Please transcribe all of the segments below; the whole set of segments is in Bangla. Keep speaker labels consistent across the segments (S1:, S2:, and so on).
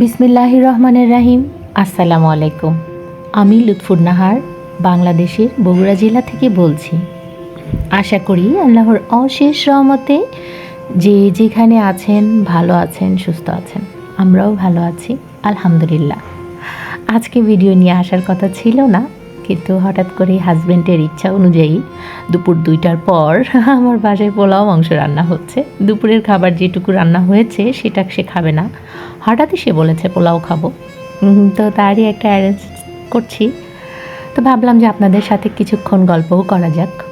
S1: বিসমিল্লাহ রহমানের রাহিম আসসালামু আলাইকুম আমি লুৎফুর নাহার বাংলাদেশের বগুড়া জেলা থেকে বলছি। আশা করি আল্লাহর অশেষ রহমতে যে যেখানে আছেন, ভালো আছেন, সুস্থ আছেন, আমরাও ভালো আছি, আলহামদুলিল্লাহ। আজকে ভিডিও নিয়ে আসার কথা ছিল না কিন্তু হঠাৎ করে হাজব্যান্ডের ইচ্ছা অনুযায়ী দুপুর দুইটার পর আমার বাসায় পোলাও, মাংস রান্না হচ্ছে। দুপুরের খাবার যেটুকু রান্না হয়েছে, সেটা সে খাবে না। হঠাৎই সে বলেছে, পোলাও খাব। তো তারই একটা অ্যারেঞ্জ করছি। তো ভাবলাম যে আপনাদের সাথে কিছুক্ষণ গল্পও করা যাক।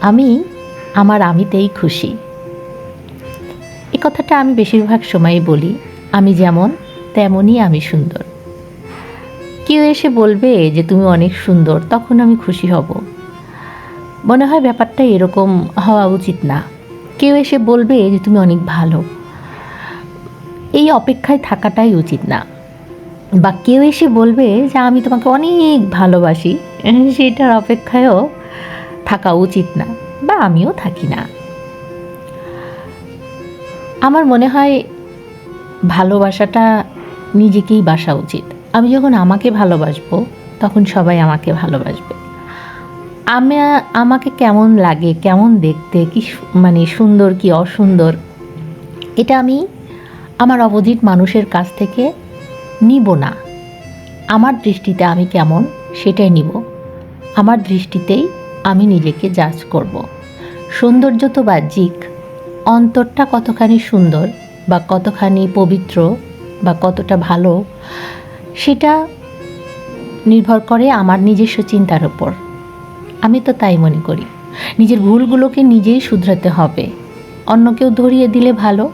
S1: আমি, আমার আমিতেই খুশি। এ কথাটা আমি বেশিরভাগ সময়ই বলি। আমি যেমন, তেমনই আমি সুন্দর। কেউ এসে বলবে যে তুমি অনেক সুন্দর, তখন আমি খুশি হব। মনে হয় ব্যাপারটা এরকম হওয়া উচিত না। কেউ এসে বলবে যে তুমি অনেক ভালো। এই অপেক্ষায় থাকাটাই উচিত না। বা কেউ এসে বলবে যে আমি তোমাকে অনেক ভালোবাসি, সেটার অপেক্ষায়ও থাকা উচিত না, বা আমিও থাকি না। আমার মনে হয় ভালোবাসাটা নিজেকেই বাসা উচিত। আমি যখন আমাকে ভালোবাসবো, তখন সবাই আমাকে ভালোবাসবে। আমি, আমাকে কেমন লাগে, কেমন দেখতে, কি মানে সুন্দর, কি অসুন্দর, এটা আমি আমার অপোজিট মানুষের কাছ থেকে নিব না। আমার দৃষ্টিতে আমি কেমন, সেটাই নিব। আমার দৃষ্টিতেই আমি নিজেকে জাজ করব। সৌন্দর্য তো বাহ্যিক। অন্তরটা কতখানি সুন্দর বা কতখানি পবিত্র বা কতটা ভালো সেটা নির্ভর করে আমার নিজস্ব চিন্তার ওপর আমি তো তাই মনে করি। নিজের ভুলগুলোকে নিজেই শুধরাতে হবে। অন্য কেউ ধরিয়ে দিলে ভালো।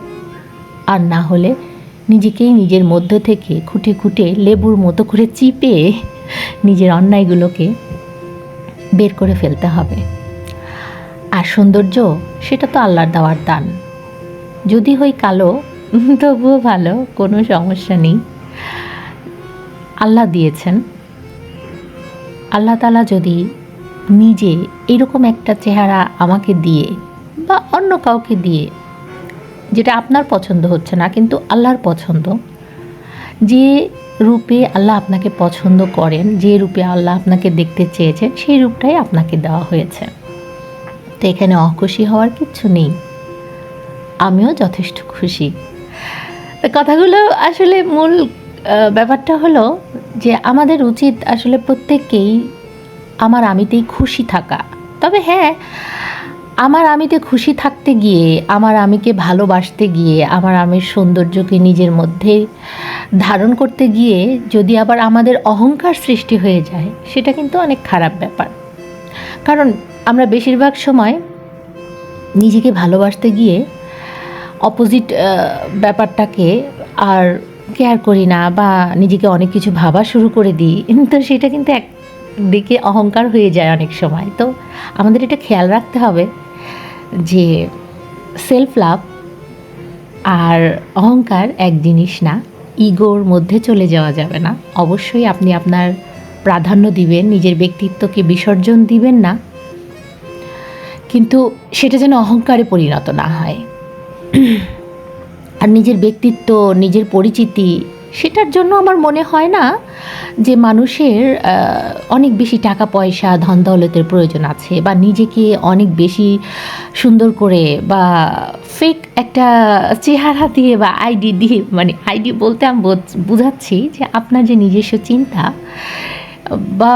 S1: আর না হলে নিজেকেই নিজের মধ্য থেকে খুঁটে খুঁটে লেবুর মতো করে চিপে নিজের অন্যায়গুলোকে বের করে ফেলতে হবে। আর সৌন্দর্য, সেটা তো আল্লাহর দেওয়ার দান। যদি হই কালো, তবুও ভালো, কোনো সমস্যা নেই। আল্লাহ দিয়েছেন। আল্লাহ তালা যদি নিজে এরকম একটা চেহারা আমাকে দিয়ে বা অন্য কাউকে দিয়ে, যেটা আপনার পছন্দ হচ্ছে না, কিন্তু আল্লাহর পছন্দ, যে রূপে আল্লাহ আপনাকে পছন্দ করেন, যে রূপে আল্লাহ আপনাকে দেখতে চেয়েছেন, সেই রূপটাই আপনাকে দেওয়া হয়েছে। তো এখানে অখুশি হওয়ার কিচ্ছু নেই। আমিও যথেষ্ট খুশি। কথাগুলো আসলে মূল ব্যাপারটা হলো যে আমাদের উচিত আসলে প্রত্যেককেই আমার আমিতেই খুশি থাকা। তবে হ্যাঁ আমার আমিতে খুশি থাকতে গিয়ে, আমার আমিকে ভালোবাসতে গিয়ে, আমার আমির সৌন্দর্যকে নিজের মধ্যে ধারণ করতে গিয়ে যদি আবার আমাদের অহংকার সৃষ্টি হয়ে যায়, সেটা কিন্তু অনেক খারাপ ব্যাপার। কারণ আমরা বেশিরভাগ সময় নিজেকে ভালোবাসতে গিয়ে অপোজিট ব্যাপারটাকে আর কেয়ার করি না বা নিজেকে অনেক কিছু ভাবা শুরু করে দিই, তো সেটা কিন্তু একদিকে অহংকার হয়ে যায় অনেক সময়। তো আমাদের এটা খেয়াল রাখতে হবে যে সেলফ লাভ আর অহংকার এক জিনিস না ইগোর মধ্যে চলে যাওয়া যাবে না। অবশ্যই আপনি আপনার প্রাধান্য দিবেন, নিজের ব্যক্তিত্বকে বিসর্জন দিবেন না। কিন্তু সেটা যেন অহংকারে পরিণত না হয়। আর নিজের ব্যক্তিত্ব, নিজের পরিচিতি, সেটার জন্য আমার মনে হয় না যে মানুষের অনেক বেশি টাকা পয়সা ধন দৌলতের প্রয়োজন আছে বা নিজেকে অনেক বেশি সুন্দর করে বা ফেক একটা চেহারা দিয়ে বা আইডি দিয়ে মানে আইডি বলতে আমি বোঝ- বুঝাচ্ছি যে আপনার যে নিজস্ব চিন্তা বা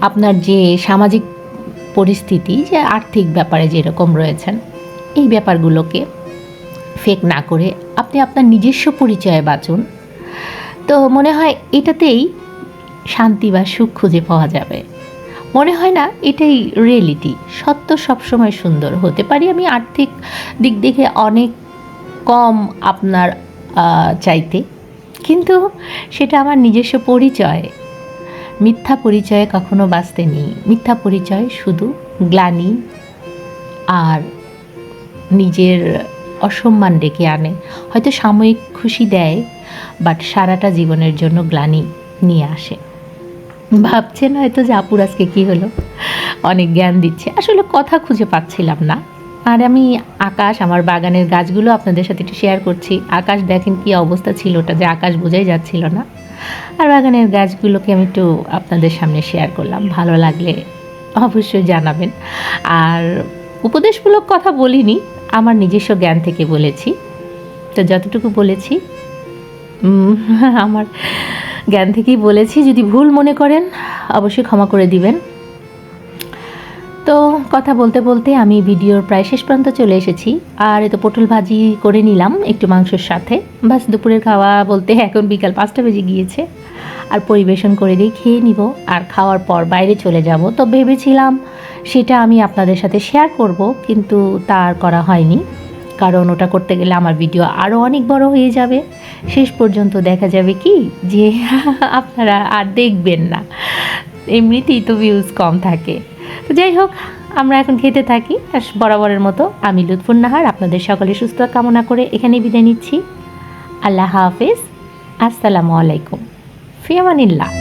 S1: আপনার যে সামাজিক পরিস্থিতি, যে আর্থিক ব্যাপারে যেরকম রয়েছেন, এই ব্যাপারগুলোকে ফেক না করে আপনি আপনার নিজস্ব পরিচয়ে বাঁচুন। তো মনে হয় এটাতেই শান্তি বা সুখ খুঁজে পাওয়া যাবে। মনে হয় না এটাই রিয়েলিটি সত্য সবসময় সুন্দর হতে পারি। আমি আর্থিক দিক দেখে অনেক কম আপনার চাইতে। কিন্তু সেটা আমার নিজস্ব পরিচয়। মিথ্যা পরিচয়ে কখনো বাঁচতে নেই। মিথ্যা পরিচয় শুধু গ্লানি আর নিজের অসম্মান ডেকে আনে। হয়তো সাময়িক খুশি দেয়, বাট সারাটা জীবনের জন্য গ্লানি নিয়ে আসে। ভাবছেন হয়তো যে আপুর আজকে কী হলো? অনেক জ্ঞান দিচ্ছে। আসলে কথা খুঁজে পাচ্ছিলাম না। আর আমি আকাশ, আমার বাগানের গাছগুলো আপনাদের সাথে একটু শেয়ার করছি। আকাশ দেখেন কি অবস্থা ছিল ওটা যে আকাশ বোঝাই যাচ্ছিল না। আর বাগানের গাছগুলোকে আমি একটু আপনাদের সামনে শেয়ার করলাম। ভালো লাগলে অবশ্যই জানাবেন। আর উপদেশমূলক কথা বলিনি আমার নিজস্ব জ্ঞান থেকে বলেছি। তো যতটুকু বলেছি আমার জ্ঞান থেকেই বলেছি, যদি ভুল মনে করেন, অবশ্যই ক্ষমা করে দিবেন। তো কথা বলতে বলতে আমি ভিডিওর প্রায় শেষ পর্যন্ত চলে এসেছি। আর এ তো পটল ভাজি করে নিলাম একটু মাংসের সাথে। বাস দুপুরের খাওয়া বলতে এখন বিকাল পাঁচটা বেজে গিয়েছে। আর পরিবেশন করে দিয়ে খেয়ে নিব। আর খাওয়ার পর বাইরে চলে যাব। তো ভেবেছিলাম সেটা আমি আপনাদের সাথে শেয়ার করব, কিন্তু তা আর করা হয়নি। কারণ ওটা করতে গেলে আমার ভিডিও আরও অনেক বড় হয়ে যাবে। শেষ পর্যন্ত দেখা যাবে কি? যে আপনারা আর দেখবেন না। এমনিতেই তো ভিউজ কম থাকে। তো যাই হোক, আমরা এখন খেতে থাকি। আর বরাবরের মতো আমি লুৎফুন নাহার আপনাদের সকলে সুস্থ কামনা করে এখানে বিদায় নিচ্ছি। আল্লাহ হাফেজ। আসসালামু আলাইকুম। Fia Vanilla.